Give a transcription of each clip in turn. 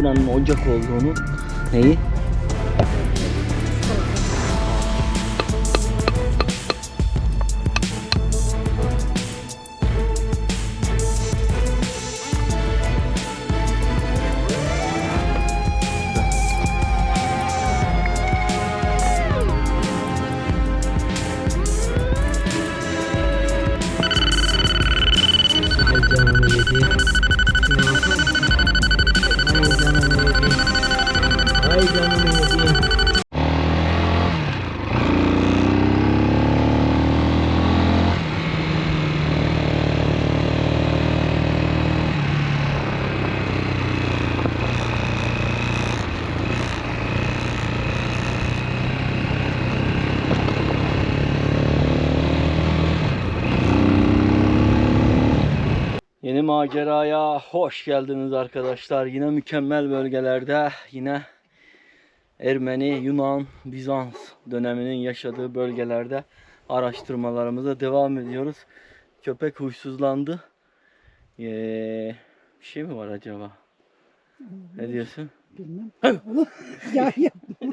buranın ocak olduğunu neyi? Maceraya hoş geldiniz arkadaşlar. Yine mükemmel bölgelerde, yine Ermeni, Yunan, Bizans döneminin yaşadığı bölgelerde araştırmalarımıza devam ediyoruz. Köpek huysuzlandı. Ee, bir şey mi var acaba? Ne diyorsun? Bilmem. ya yapma.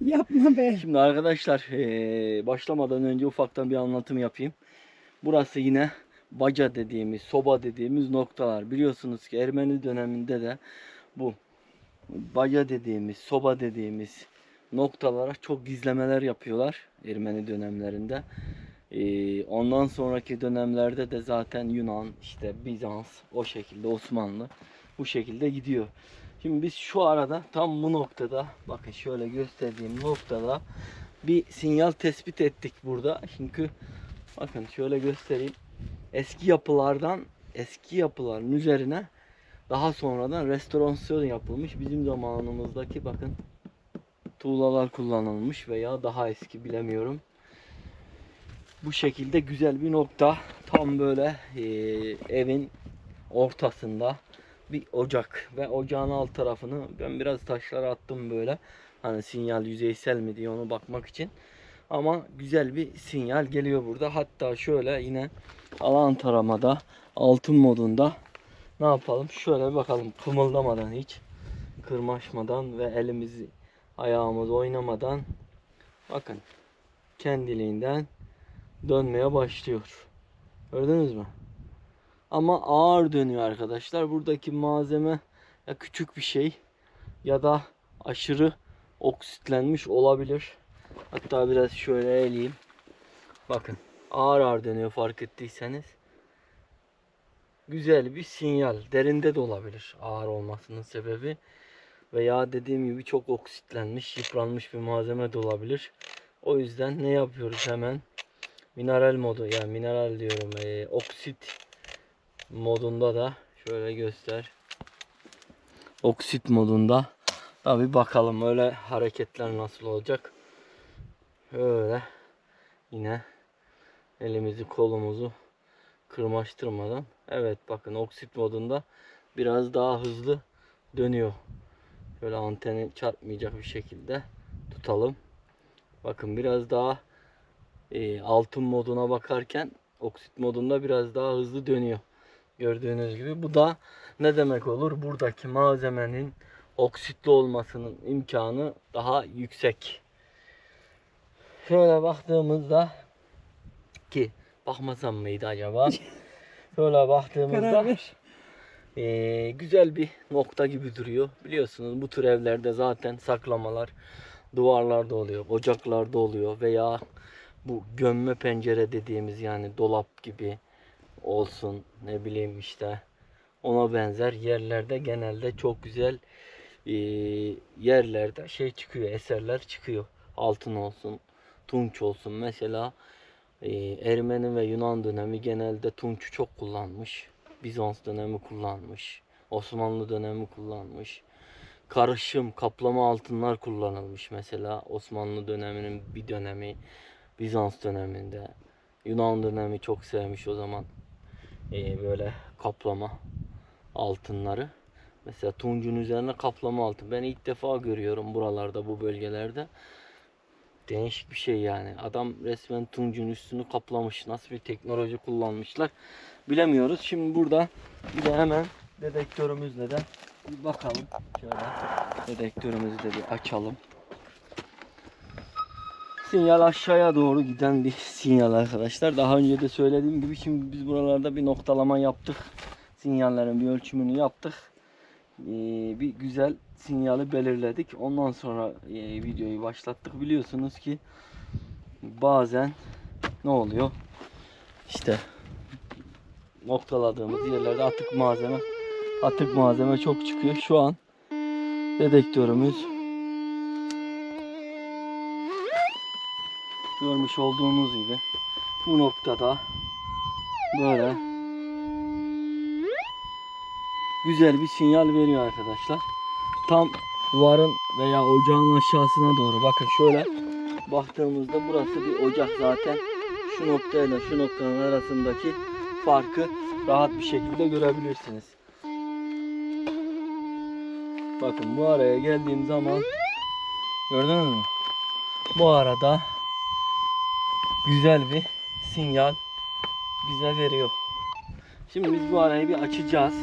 yapma be. Şimdi arkadaşlar ee, başlamadan önce ufaktan bir anlatım yapayım. Burası yine baca dediğimiz, soba dediğimiz noktalar. Biliyorsunuz ki Ermeni döneminde de bu baca dediğimiz, soba dediğimiz noktalara çok gizlemeler yapıyorlar Ermeni dönemlerinde. Ee, ondan sonraki dönemlerde de zaten Yunan, işte Bizans, o şekilde Osmanlı bu şekilde gidiyor. Şimdi biz şu arada tam bu noktada bakın şöyle gösterdiğim noktada bir sinyal tespit ettik burada. Çünkü bakın şöyle göstereyim. Eski yapılardan eski yapıların üzerine daha sonradan restorasyon yapılmış. Bizim zamanımızdaki bakın tuğlalar kullanılmış veya daha eski bilemiyorum. Bu şekilde güzel bir nokta. Tam böyle e, evin ortasında bir ocak ve ocağın alt tarafını ben biraz taşlara attım böyle. Hani sinyal yüzeysel mi diye onu bakmak için. Ama güzel bir sinyal geliyor burada. Hatta şöyle yine alan taramada altın modunda ne yapalım? Şöyle bir bakalım kımıldamadan hiç kırmaşmadan ve elimizi ayağımız oynamadan bakın kendiliğinden dönmeye başlıyor. Gördünüz mü? Ama ağır dönüyor arkadaşlar. Buradaki malzeme ya küçük bir şey ya da aşırı oksitlenmiş olabilir. Hatta biraz şöyle eğileyim. Bakın ağır ağır dönüyor fark ettiyseniz. Güzel bir sinyal. Derinde de olabilir ağır olmasının sebebi. Veya dediğim gibi çok oksitlenmiş, yıpranmış bir malzeme de olabilir. O yüzden ne yapıyoruz hemen? Mineral modu yani mineral diyorum e, oksit modunda da şöyle göster. Oksit modunda Tabi bakalım öyle hareketler nasıl olacak. Öyle yine elimizi kolumuzu kırmaştırmadan. Evet bakın oksit modunda biraz daha hızlı dönüyor. Şöyle anteni çarpmayacak bir şekilde tutalım. Bakın biraz daha e, altın moduna bakarken oksit modunda biraz daha hızlı dönüyor. Gördüğünüz gibi bu da ne demek olur? Buradaki malzemenin oksitli olmasının imkanı daha yüksek. Şöyle baktığımızda ki bakmasam mıydı acaba? Şöyle baktığımızda ee, güzel bir nokta gibi duruyor. Biliyorsunuz bu tür evlerde zaten saklamalar duvarlarda oluyor, ocaklarda oluyor veya bu gömme pencere dediğimiz yani dolap gibi olsun ne bileyim işte ona benzer yerlerde genelde çok güzel e, yerlerde şey çıkıyor eserler çıkıyor altın olsun tunç olsun mesela e, Ermeni ve Yunan dönemi genelde tunçu çok kullanmış Bizans dönemi kullanmış Osmanlı dönemi kullanmış karışım kaplama altınlar kullanılmış mesela Osmanlı döneminin bir dönemi Bizans döneminde Yunan dönemi çok sevmiş o zaman. Ee, böyle kaplama altınları. Mesela tuncun üzerine kaplama altın. Ben ilk defa görüyorum buralarda bu bölgelerde. Değişik bir şey yani. Adam resmen tuncun üstünü kaplamış. Nasıl bir teknoloji kullanmışlar bilemiyoruz. Şimdi burada bir de hemen dedektörümüzle de bir bakalım. Şöyle dedektörümüzü de bir açalım. Sinyal aşağıya doğru giden bir sinyal arkadaşlar. Daha önce de söylediğim gibi şimdi biz buralarda bir noktalama yaptık. Sinyallerin bir ölçümünü yaptık. Ee, bir güzel sinyali belirledik. Ondan sonra e, videoyu başlattık. Biliyorsunuz ki bazen ne oluyor? İşte noktaladığımız yerlerde atık malzeme atık malzeme çok çıkıyor. Şu an dedektörümüz görmüş olduğunuz gibi bu noktada böyle güzel bir sinyal veriyor arkadaşlar. Tam duvarın veya ocağın aşağısına doğru bakın şöyle baktığımızda burası bir ocak zaten şu noktayla şu noktanın arasındaki farkı rahat bir şekilde görebilirsiniz. Bakın bu araya geldiğim zaman gördünüz mü? Bu arada güzel bir sinyal bize veriyor. Şimdi biz bu arayı bir açacağız.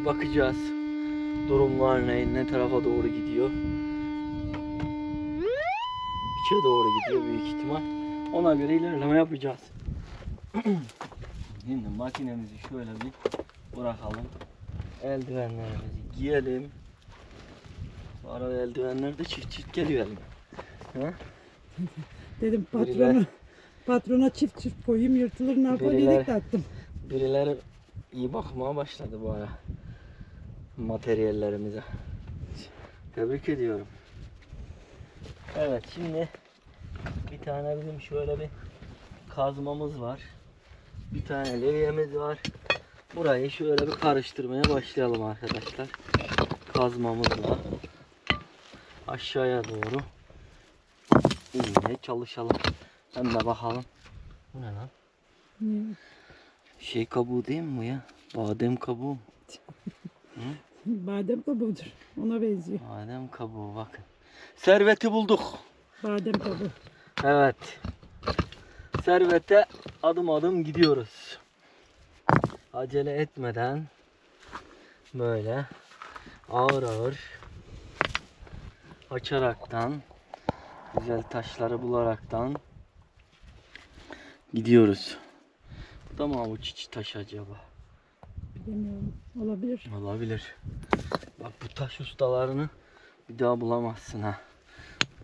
Bir bakacağız. Durumlar ne, ne tarafa doğru gidiyor. İçe doğru gidiyor büyük ihtimal. Ona göre ilerleme yapacağız. Şimdi makinemizi şöyle bir bırakalım. Eldivenlerimizi giyelim. Bu arada eldivenler de çift çift geliyor elime. Dedim Birileri- patrona patrona çift çift koyayım yırtılır ne yapar dedik de attım. Birileri iyi bakmaya başladı bu ara. Materyallerimize. Tebrik ediyorum. Evet şimdi bir tane bizim şöyle bir kazmamız var. Bir tane levyemiz var. Burayı şöyle bir karıştırmaya başlayalım arkadaşlar. Kazmamızla aşağıya doğru inmeye çalışalım. Hem de bakalım. Bu ne lan? Ne? Şey kabuğu değil mi bu ya? Badem kabuğu. Badem kabuğudur. Ona benziyor. Badem kabuğu bakın. Serveti bulduk. Badem kabuğu. Evet. Servete adım adım gidiyoruz. Acele etmeden böyle ağır ağır açaraktan güzel taşları bularaktan gidiyoruz. Bu da mı avuç içi taş acaba? Bilmiyorum. Olabilir. Olabilir. Bak bu taş ustalarını bir daha bulamazsın ha.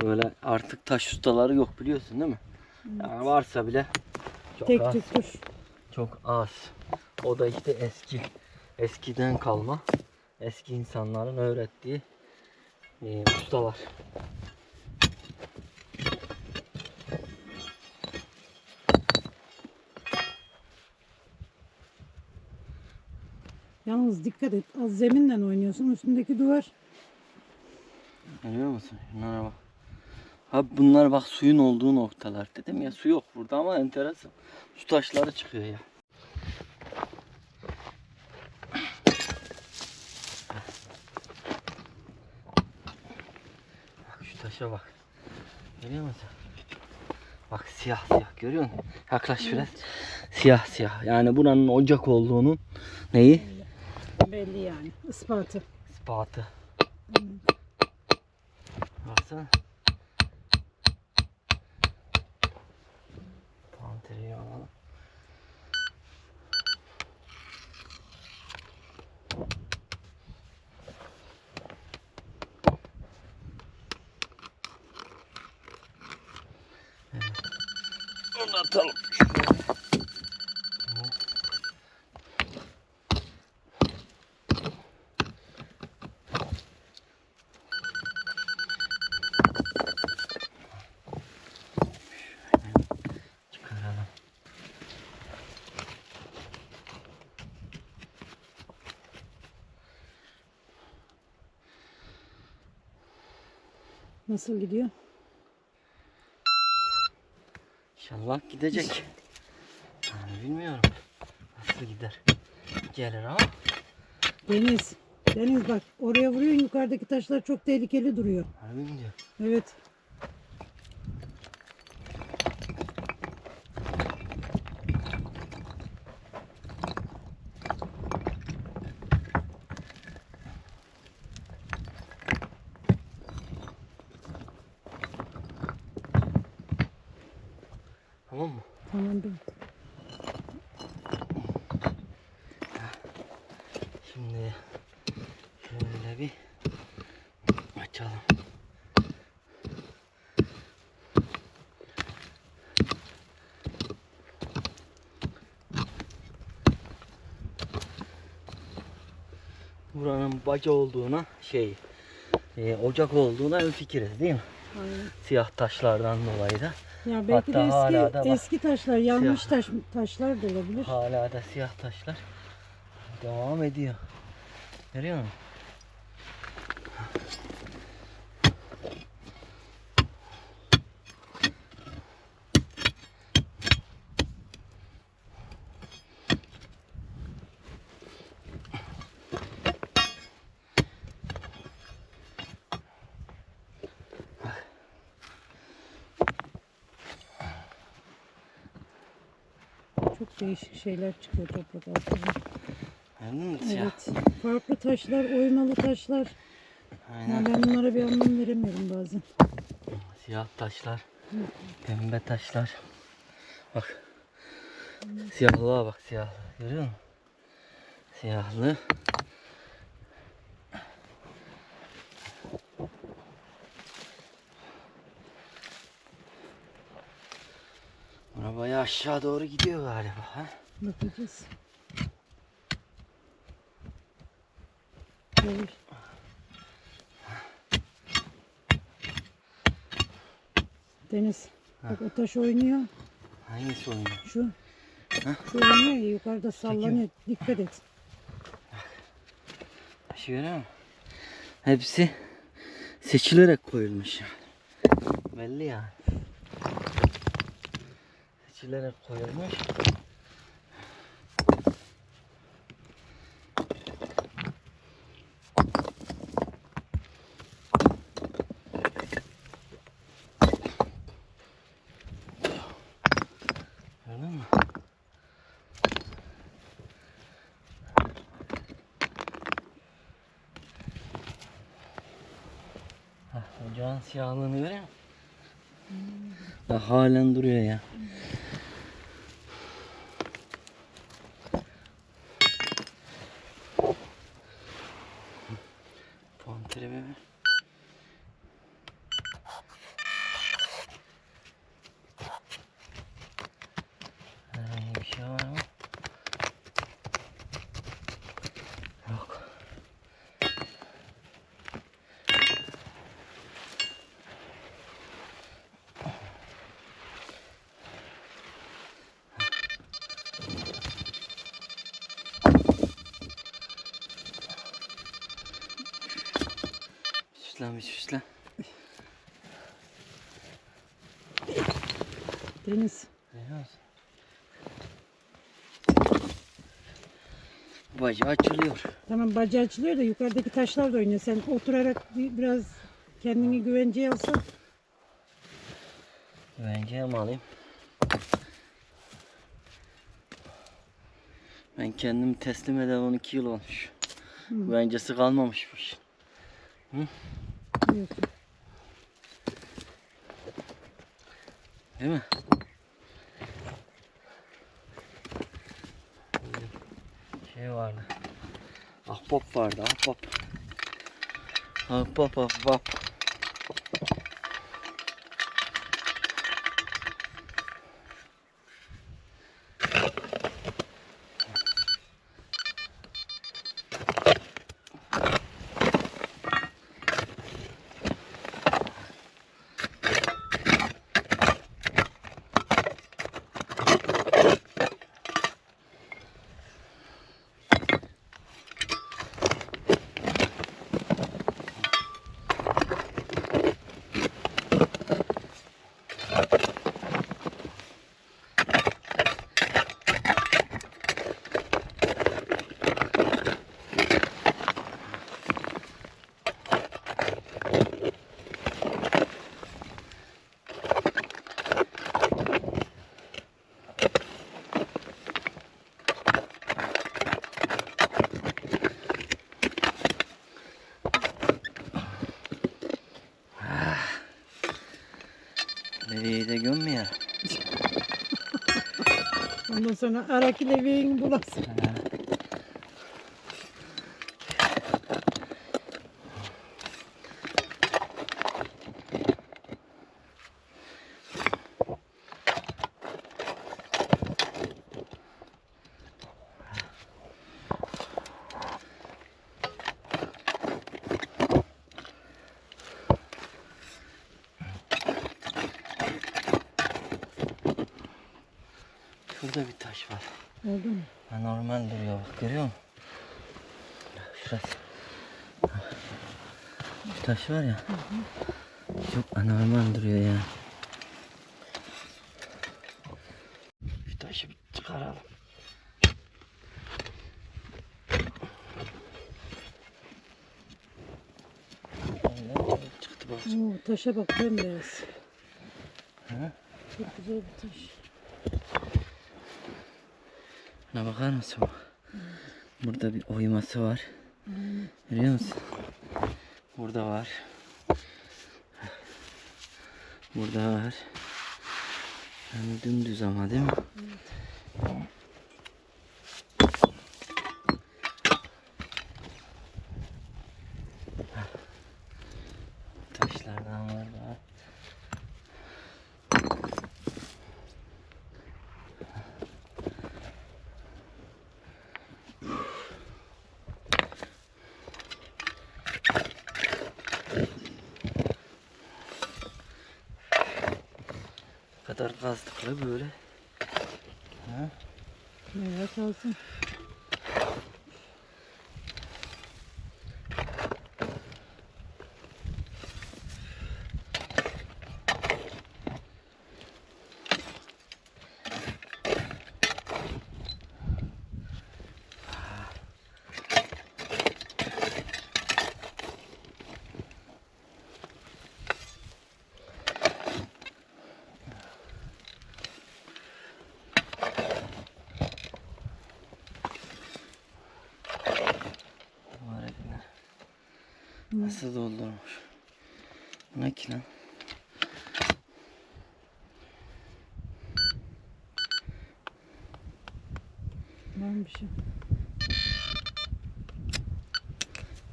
Böyle artık taş ustaları yok biliyorsun değil mi? Yani varsa bile çok Tek az. tüktür. Çok az. O da işte eski. Eskiden kalma. Eski insanların öğrettiği e, ustalar. Yalnız dikkat et. Az zeminle oynuyorsun. Üstündeki duvar. Görüyor musun? Şunlara bak. Ha bunlar bak suyun olduğu noktalar dedim ya su yok burada ama enteresan. Su taşları çıkıyor ya. Bak şu taşa bak. Görüyor musun? Bak siyah siyah görüyor musun? Yaklaş biraz. Siyah siyah. Yani buranın ocak olduğunun neyi? Belli yani. Ispatı. İspatı. Baksana. Panteriyi alalım. Evet. Onu atalım. Çıkaralım. Nasıl gidiyor? İnşallah gidecek. Yani bilmiyorum. Nasıl gider. Gelir ama. Deniz. Deniz bak oraya vuruyorsun yukarıdaki taşlar çok tehlikeli duruyor. Harbi mi diyor? Evet. Tamam mı? Tamam bir. Şimdi şöyle bir açalım. Buranın baca olduğuna şey e, ocak olduğuna en fikiriz değil mi? Aynen. Siyah taşlardan dolayı da. Ya belki de Hatta hala da eski, bak. eski taşlar, yanmış Siyah. taş, taşlar da olabilir. Hala da siyah taşlar devam ediyor. Görüyor musun? Çok değişik şeyler çıkıyor toprak altından. Siyah? Evet. Farklı taşlar, oymalı taşlar. Aynen. Ya ben bunlara bir anlam veremiyorum bazen. Siyah taşlar, pembe taşlar. Bak. Siyahlığa bak siyah. Görüyor musun? Siyahlı. Bura bayağı aşağı doğru gidiyor galiba. Ha? Bakacağız. Gelir. Deniz. Bak o taş oynuyor. Hangisi oynuyor? Şu. Ha? Şu oynuyor ya yukarıda sallanıyor. Dikkat et. Taşı görüyor musun? Hepsi seçilerek koyulmuş. Belli yani. Seçilerek koyulmuş. Gördün mü? Hah, ocağın siyahlığını görüyor musun? Daha halen duruyor ya. Panterimi ver. Herhangi bir şey var mı? Yok. Bir süslen. Deniz. Musun? Bacağı açılıyor. Tamam bacağı açılıyor da yukarıdaki taşlar da oynuyor. Sen oturarak bir, biraz kendini güvenceye alsan. Güvenceye mi alayım? Ben kendimi teslim eden 12 yıl olmuş. Güvencesi kalmamışmış. Yok. Değil mi? Şey vardı. Ahbap vardı ahbap. Ahbap ahbap. biliyor musun ya? Ondan sonra arakileviğin bulasın. Var ya. Çok anormal duruyor ya. Şu taşı bir çıkaralım. Çıktı bak. Oo, taşa bak bembeyaz. Hı? Çok güzel bir taş. Şuna bakar mısın? Burada bir oyması var. Görüyor musun? Burada var. Burada var. Yani dümdüz ama değil mi? Taşlardan var daha. Ne kadar kazdık la böyle. Ha? Bayağı kalsın. Var eline. Nasıl doldurmuş? Bu ne ki lan? Var mı bir şey?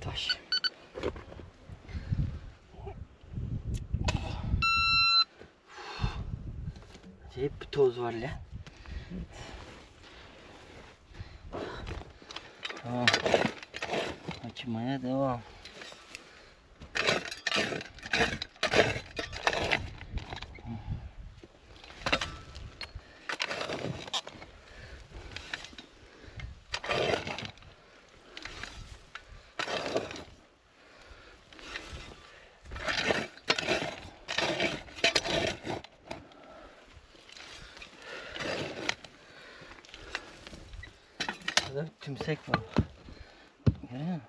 Taş. Hep bir toz var lan. Tamam. Açmaya devam. Burada bir tümsek var. Görüyor musun?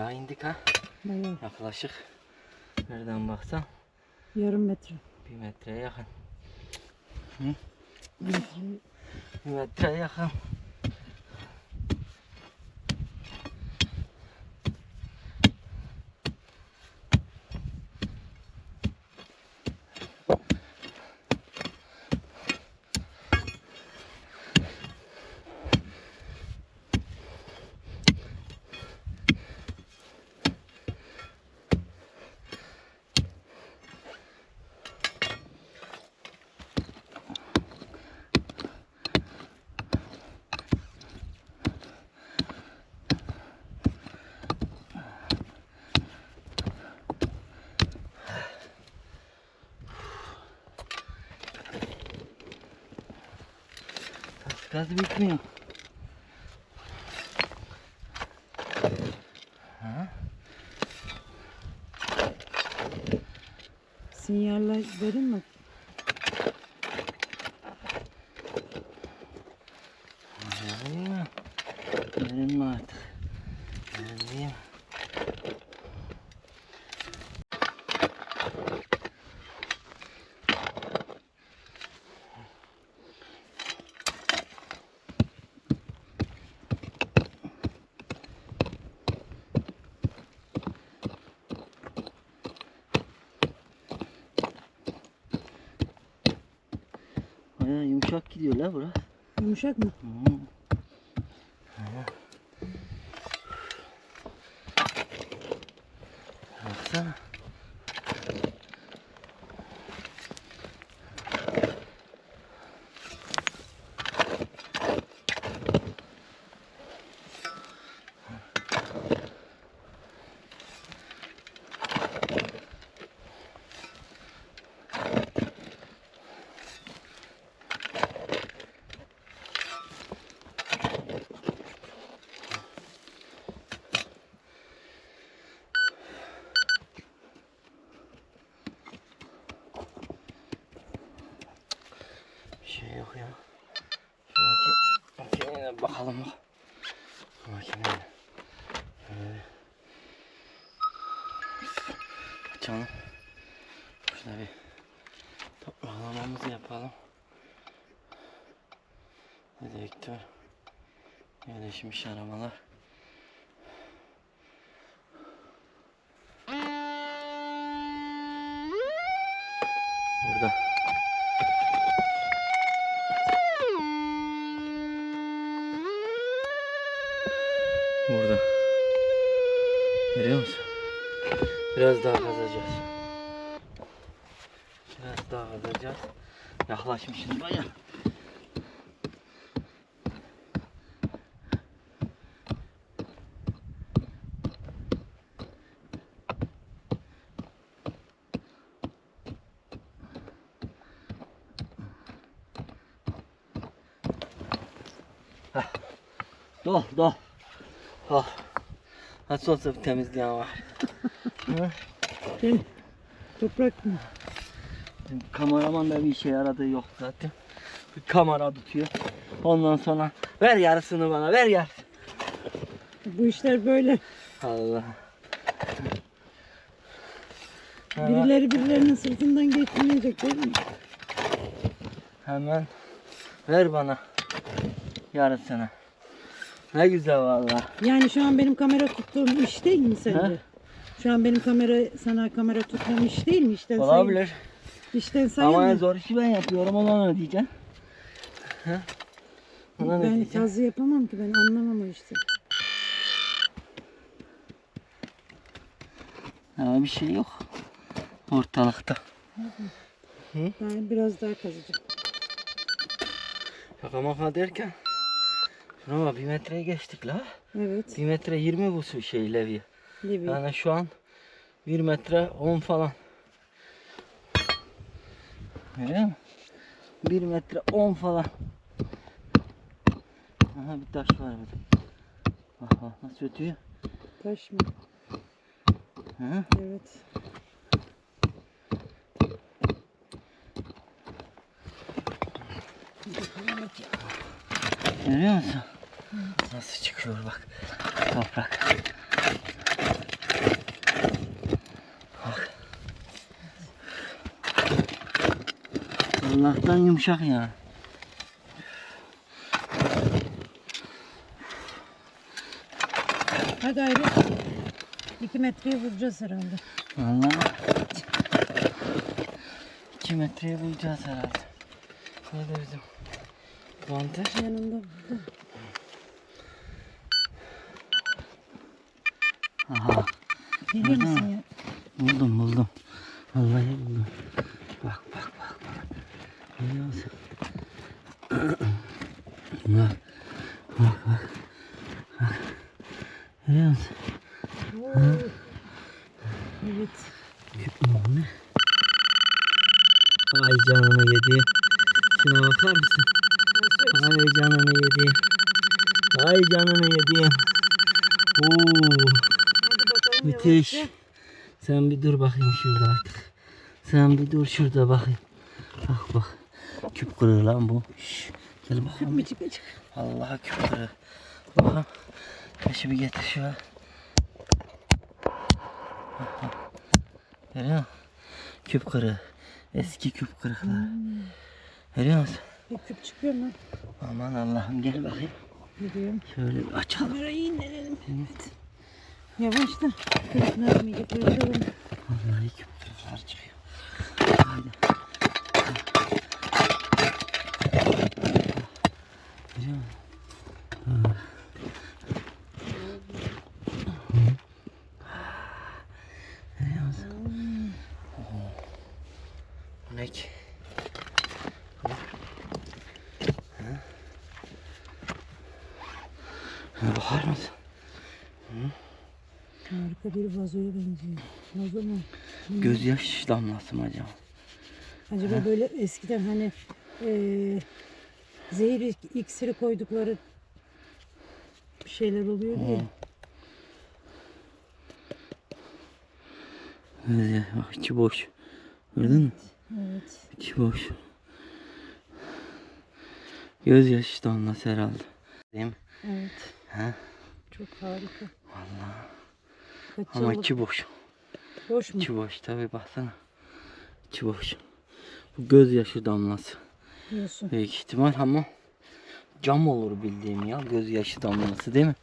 Bayağı indik ha. Bayağı. Yaklaşık. Nereden baksan Yarım metre. bir metreye yakın. Metre. Bir metreye yakın. Gazı bitmiyor. Ha? Sinyaller verin mi? Vereyim mi? Vereyim mi artık? Vereyim. Bayağı yumuşak gidiyor la bura. Yumuşak mı? Hı. Baksana. Bir şey yok ya. Şu bakalım bak. Şu makineye. Şöyle. Açalım. Şurada bir toparlamamızı yapalım. Dedektör. Yerleşmiş aramalar. Burada. Görüyor musun? Biraz daha kazacağız. Biraz daha kazacağız. Yaklaşmışız baya. Dol dol. Oh. Nasıl olsa bir temizleyen var. Toprak mı? Kameraman da bir işe yaradığı yok zaten. Bir kamera tutuyor. Ondan sonra ver yarısını bana ver yarısını. Bu işler böyle. Allah. Hemen, Birileri birilerinin sırtından geçmeyecek değil mi? hemen ver bana yarısını. Ne güzel valla. Yani şu an benim kamera tuttuğum iş değil mi sence? Ha? Şu an benim kamera sana kamera tuttuğum iş değil mi? İşten sayın- Olabilir. İşten Ama sayın en mı? zor işi ben yapıyorum. Ona ne diyeceksin? Ha? Ona ne Ben diyeceksin? kazı yapamam ki ben anlamam o işte. Ya bir şey yok. Ortalıkta. Ben biraz daha kazacağım. Şaka maka derken. Bak bir metreye geçtik la. Evet. Bir metre 20 bu şey levye. Libya. Yani şu an 1 metre 10 falan. Görüyor musun? 1 metre 10 falan. Aha bir taş var burada. Bak bak nasıl ötüyor. Taş mı? Hı? Evet. Görüyor musun? Nasıl çıkıyor bak. Toprak. Bak. Allah'tan yumuşak ya. Ha gayret. 2 metreye vuracağız herhalde. Vallahi 2 metreye bulacağız herhalde. Nerede bizim banter? Yanında burada. Aha Görüyor musun ya? buldum buldum. Vallahi buldum. Bak bak bak bak. Görüyor musun? bak bak bak. Bak. Musun? Oo. Evet. Bu ne? Ay canını yedi. Şuna bakar mısın? Ay canını yediğim. Ay canını yediğim. Oo, müthiş. yavaşça. Sen bir dur bakayım şurada artık. Sen bir dur şurada bakayım. Bak bak. Küp kırığı lan bu. Şş, gel Küp bakalım. mü çıkacak? Allah'a küp kırığı. Bakalım. Taşı bir getir şöyle. Görüyor musun? Küp kırığı. Eski küp kırıklar. Görüyor musun? Bir küp çıkıyor mu? Aman Allah'ım gel bakayım. Gidiyorum. Şöyle bir açalım. Kamerayı indirelim. Evet. Yavaş da. Kırıklar mı yapıyorum? Vallahi küp kırıklar çıkıyor. Haydi. Görüyor musun? Ha. Görüyor musun? Oo. Bu ne ki? Ha? Ha, bakar mısın? Harika bir vazoya benziyor. Vazo mu? Gözyaş damlası mı acaba? Acaba böyle eskiden hani eee zehir ik- iksiri koydukları bir şeyler oluyor diye. Gözyaş, bak içi boş. Gördün mü? Evet. İçi boş. Gözyaşı damlası herhalde. Değil mi? Evet. Ha? Çok harika. Vallahi. Kaç Ama yıllık- içi boş. boş mu? İçi boş tabi baksana. İçi boş. Bu gözyaşı damlası. Diyorsun. Büyük ihtimal ama cam olur bildiğim ya gözyaşı damlası değil mi?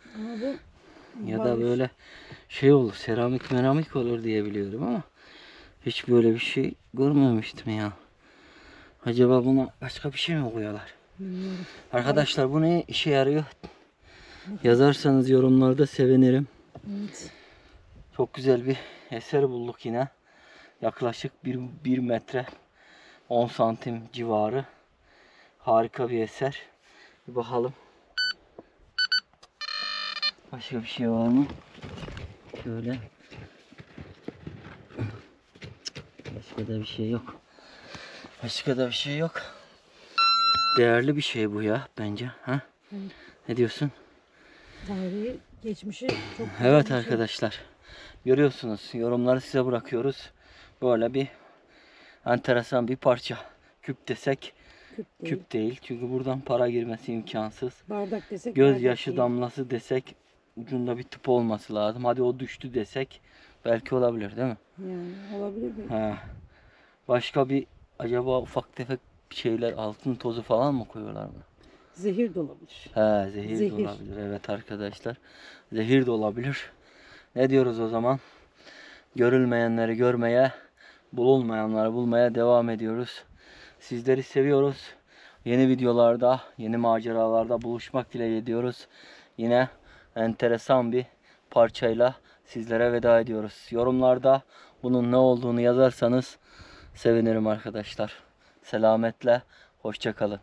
Bu Ya da böyle şey olur seramik meramik olur diye biliyorum ama hiç böyle bir şey görmemiştim ya. Acaba buna başka bir şey mi koyuyorlar? bilmiyorum. Arkadaşlar bu ne işe yarıyor? Yazarsanız yorumlarda sevinirim. Evet. Çok güzel bir eser bulduk yine. Yaklaşık 1, 1 metre 10 santim civarı. Harika bir eser. Bir bakalım. Başka bir şey var mı? Şöyle. Başka da bir şey yok. Başka da bir şey yok. Değerli bir şey bu ya bence. Ha? Evet. Ne diyorsun? Tarihi geçmişi çok Evet güzel bir şey. Görüyorsunuz. Yorumları size bırakıyoruz. Böyle bir enteresan bir parça. Küp desek Küp değil. küp değil. Çünkü buradan para girmesi imkansız. Bardak desek Gözyaşı bardak damlası desek ucunda bir tıp olması lazım. Hadi o düştü desek belki olabilir değil mi? Yani olabilir mi? Ha. Başka bir acaba ufak tefek şeyler altın tozu falan mı koyuyorlar buna? Zehir de olabilir. He zehir, Zehir. de olabilir. Evet arkadaşlar. Zehir de olabilir. Ne diyoruz o zaman? Görülmeyenleri görmeye, bulunmayanları bulmaya devam ediyoruz. Sizleri seviyoruz. Yeni videolarda, yeni maceralarda buluşmak dileğiyle ediyoruz. Yine enteresan bir parçayla sizlere veda ediyoruz. Yorumlarda bunun ne olduğunu yazarsanız sevinirim arkadaşlar. Selametle, hoşçakalın.